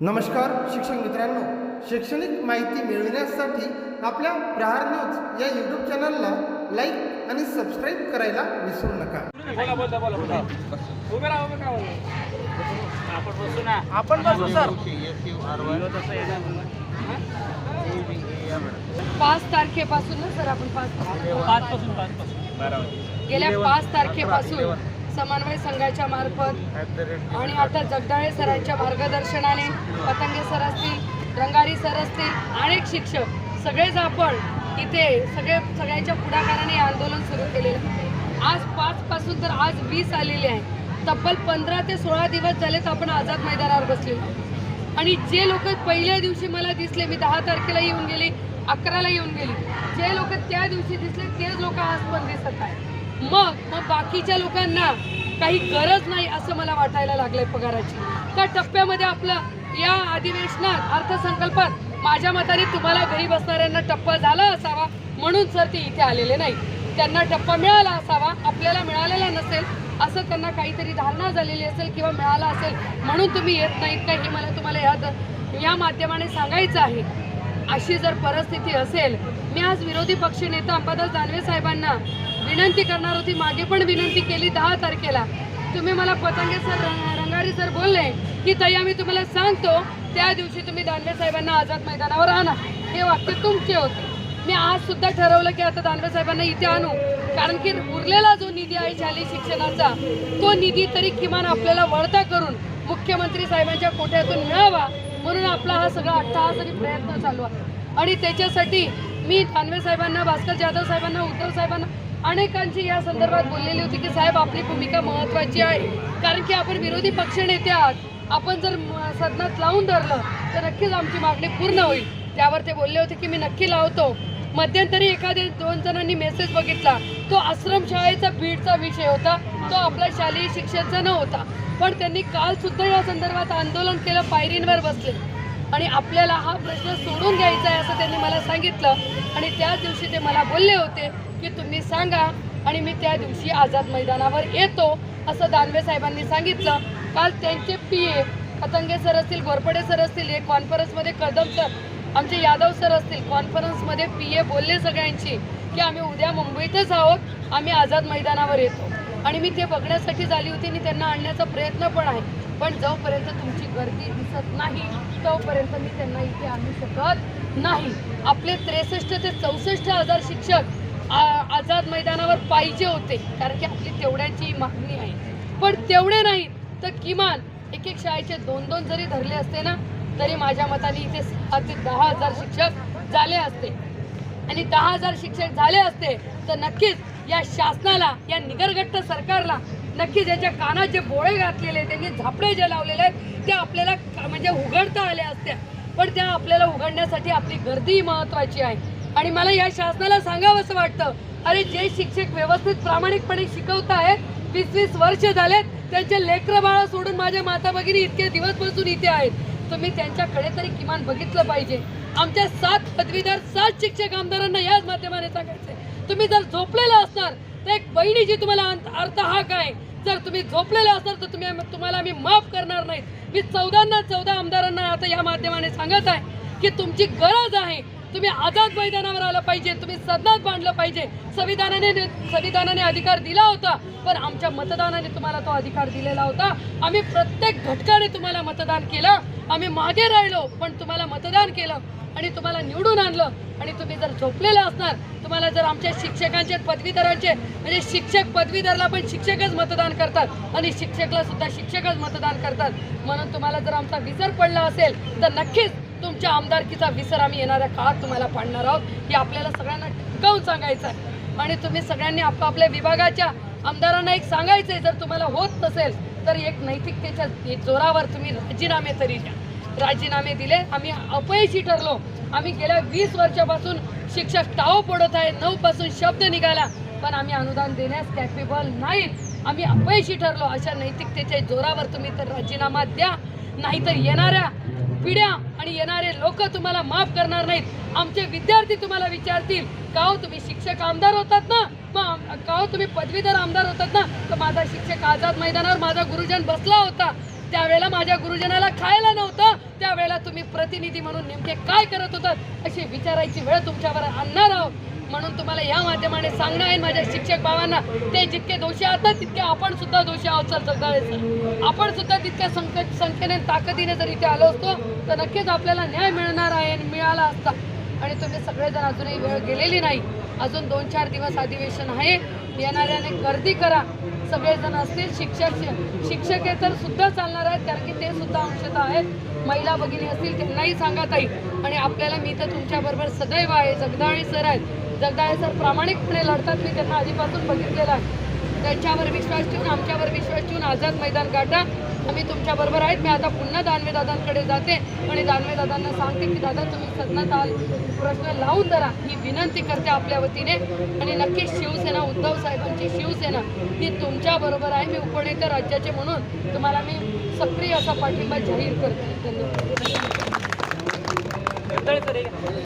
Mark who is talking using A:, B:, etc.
A: नमस्कार शिक्षक मित्रांनो. शैक्षणिक माहिती मिळविण्यासाठी आपल्या प्रहार न्यूज या यूट्यूब चॅनलला लाईक आणि सबस्क्राईब करायला विसरू नका.
B: आपण बसू ना.
C: आपण बसू सर.
D: पाच तारखेपासून ना सर आपण पाच
B: पाच पासून पाच पासून
D: गेल्या पाच तारखेपासून. समन्वय संघाच्या मार्फत आणि आता जगदाळे सरांच्या मार्गदर्शनाने पतंगे सर असतील रंगारी सर असतील अनेक शिक्षक सगळेच आपण इथे सगळे सगळ्यांच्या पुढाकाराने आंदोलन सुरू केलेलं आहे. आज पाच पासून तर आज वीस आलेले आहे तब्बल पंधरा ते सोळा दिवस झालेत आपण आझाद मैदानावर बसलेलो आहोत. आणि जे लोक पहिल्या दिवशी मला दिसले मी दहा तारखेला येऊन गेली अकराला येऊन गेली जे लोक त्या दिवशी दिसले तेच लोक आज पण दिसत आहे मग मग बाकीच्या लोकांना काही गरज नाही असं मला वाटायला लागलंय पगाराची. त्या टप्प्यामध्ये आपलं या अधिवेशनात अर्थसंकल्पात माझ्या मताने तुम्हाला घरी बसणाऱ्यांना टप्पा झाला असावा म्हणून सर ते इथे आलेले नाही. त्यांना टप्पा मिळाला असावा आपल्याला मिळालेला नसेल असं त्यांना काहीतरी धारणा झालेली असेल किंवा मिळाला असेल म्हणून तुम्ही येत नाहीत का हे मला तुम्हाला या या माध्यमाने सांगायचं आहे. अशी जर परिस्थिती असेल मी आज विरोधी पक्षनेता अंबादास दानवे साहेबांना विनंती करणार होती मागे पण विनंती केली दहा तारखेला. तुम्ही मला पतंगे सर रंगारी सर बोलले की ताई आम्ही तुम्हाला सांगतो त्या दिवशी तुम्ही दानवे साहेबांना आझाद मैदानावर आणा. हे वाक्य तुमचे होते. मी आज सुद्धा ठरवलं की आता दानवे साहेबांना इथे आणू. कारण की उरलेला जो निधी आहे शालेय शिक्षणाचा तो निधी तरी किमान आपल्याला वळता करून मुख्यमंत्री साहेबांच्या कोठ्यातून मिळावा म्हणून आपला हा सगळा अट्टहास आणि प्रयत्न चालू आहे. आणि त्याच्यासाठी मी दानवे साहेबांना भास्कर जाधव साहेबांना उद्धव साहेबांना अनेकांची या संदर्भात बोललेली होती की साहेब आपली भूमिका महत्त्वाची आहे. कारण की आपण विरोधी पक्षनेते आहात. आपण जर म- सदनात लावून धरलं तर नक्कीच आमची मागणी पूर्ण होईल. त्यावर ते बोलले होते की मी नक्की लावतो. मध्यंतरी एखाद्या दोन जणांनी मेसेज बघितला. तो आश्रमशाळेचा बीडचा विषय होता. तो आपला शालेय शिक्षणचा न होता. पण त्यांनी काल सुद्धा या संदर्भात आंदोलन केलं पायरींवर बसले. आणि आपल्याला हा प्रश्न सोडून घ्यायचा आहे असं त्यांनी मला सांगितलं. आणि त्याच दिवशी ते मला बोलले होते की तुम्ही सांगा आणि मी त्या दिवशी आझाद मैदानावर येतो असं दानवे साहेबांनी सांगितलं. काल त्यांचे पी ए पतंगे सर असतील गोरपडे सर असतील एक कॉन्फरन्समध्ये कदम सर आमचे यादव सर असतील कॉन्फरन्समध्ये पी ए बोलले सगळ्यांची की आम्ही उद्या मुंबईतच आहोत आम्ही आझाद मैदानावर येतो. आणि मी ते बघण्यासाठी झाली होती आणि त्यांना आणण्याचा प्रयत्न पण आहे. पण जोपर्यंत तुमची गर्दी दिसत नाही तोपर्यंत मी त्यांना इथे आणू शकत नाही. आपले त्रेसष्ट ते चौसष्ट हजार शिक्षक आ- आझाद मैदानावर पाहिजे होते कारण की आपली तेवढ्याची मागणी आहे. पण तेवढे नाही तर किमान एक एक शाळेचे दोन दोन जरी धरले असते ना तरी माझ्या मताने इथे सहा ते दहा हजार शिक्षक झाले असते. आणि दहा हजार शिक्षक झाले असते तर नक्कीच या शासनाला या निगरगट्ट सरकारला नक्की ज्याच्या कानात जे बोळे घातलेले आहेत, त्यांनी झापडे जे लावलेले आहेत ते आपल्याला का- म्हणजे उघडता आल्या असत्या. पण त्या आपल्याला उघडण्यासाठी आपली गर्दी महत्वाची आहे. आणि मला या शासनाला सांगावं असं वाटतं अरे जे शिक्षक व्यवस्थित प्रामाणिकपणे शिकवत आहेत वीस वीस वर्ष झालेत त्यांचे लेकरं बाळा सोडून माझ्या माता भगिनी इतके बसून इथे आहेत. तुम्ही त्यांच्याकडे तरी किमान बघितलं पाहिजे. आमच्या सात पदवीधर सात शिक्षक आमदारांना याच माध्यमाने आहे तुम्ही जर झोपलेला असणार तर एक बहिणीची तुम्हाला अंत- अर्थ हा काय जर तुम्ही झोपलेले असणार तर तुम्ही तुम्हाला मी माफ करणार नाही. मी चौदांना चौदा आमदारांना आता या माध्यमाने सांगत आहे की तुमची गरज आहे तुम्ही आझाद मैदानावर आलं पाहिजे तुम्ही सदनात बांधलं पाहिजे. संविधानाने संविधानाने अधिकार दिला होता पण आमच्या मतदानाने तुम्हाला तो अधिकार दिलेला होता. आम्ही प्रत्येक घटकाने तुम्हाला मतदान केलं आम्ही मागे राहिलो पण तुम्हाला मतदान केलं आणि तुम्हाला निवडून आणलं. आणि तुम्ही जर झोपलेलं असणार तुम्हाला जर आमच्या शिक्षकांचे पदवीधरांचे म्हणजे शिक्षक पदवीधरला पण शिक्षकच मतदान करतात आणि शिक्षकला सुद्धा शिक्षकच मतदान करतात. म्हणून तुम्हाला जर आमचा विसर पडला असेल तर नक्कीच तुमच्या आमदारकीचा विसर आम्ही येणाऱ्या काळात तुम्हाला पाडणार आहोत. हे आपल्याला सगळ्यांना टिकवून सांगायचं आहे. आणि तुम्ही सगळ्यांनी आपापल्या विभागाच्या आमदारांना एक सांगायचं आहे जर तुम्हाला होत नसेल तर एक नैतिकतेच्या जोरावर तुम्ही राजीनामे तरी द्या. राजीनामे दिले आम्ही अपयशी ठरलो. आम्ही गेल्या वीस वर्षापासून शिक्षक टाव पडत आहे नऊ पासून शब्द निघाला पण आम्ही अनुदान देण्यास कॅपेबल नाही. आम्ही अपयशी ठरलो. अशा नैतिकतेच्या जोरावर तुम्ही तर राजीनामा द्या नाहीतर येणाऱ्या पिढ्या आणि येणारे लोक तुम्हाला माफ करणार नाहीत. आमचे विद्यार्थी तुम्हाला विचारतील का हो तुम्ही शिक्षक आमदार होतात ना? मग का हो तुम्ही पदवीधर आमदार होतात ना? तर माझा शिक्षक आझाद मैदानावर माझा गुरुजन बसला होता. त्यावेळेला माझ्या गुरुजनाला खायला नव्हतं. त्यावेळेला तुम्ही प्रतिनिधी म्हणून नेमके काय करत होतात अशी विचारायची वेळ तुमच्यावर आणणार आहोत. म्हणून तुम्हाला या माध्यमाने सांगणं आहे माझ्या शिक्षक भावांना ते जितके दोषी आहात तितके आपण सुद्धा दोषी आहोत सर जगदाळे सर आपण सुद्धा तितक्या संख्य संख्येने ताकदीने जर इथे आलो असतो तर नक्कीच आपल्याला न्याय मिळणार आहे आणि मिळाला असता. आणि तुम्ही सगळेजण अजूनही वेळ गेलेली नाही. अजून दोन चार दिवस अधिवेशन आहे. येणाऱ्याने गर्दी करा. सगळेजण असतील शिक्षक शिक्षकेतर सुद्धा चालणार आहेत कारण की ते सुद्धा अंशतः आहेत. महिला भगिनी असतील त्यांनाही सांगा ताई. आणि आपल्याला मी तर तुमच्याबरोबर सदैव आहे. जगदाळे सर आहेत. जगदाळे सर प्रामाणिकपणे लढतात. मी त्यांना आधीपासून बघितलेलं आहे. त्यांच्यावर विश्वास ठेवून आमच्यावर विश्वास ठेवून आझाद मैदान गाठा. आम्ही तुमच्याबरोबर आहेत. मी आता पुन्हा दानवे दादांकडे जाते आणि दानवे दादांना सांगते की दादा तुम्ही सदनात आल प्रश्न लावून धरा. ही विनंती करते आपल्या वतीने. आणि नक्कीच शिवसेना उद्धव साहेबांची शिवसेना ही तुमच्याबरोबर आहे. मी उपनेते राज्याचे म्हणून तुम्हाला मी सक्रिय असा पाठिंबा जाहीर करते. धन्यवाद.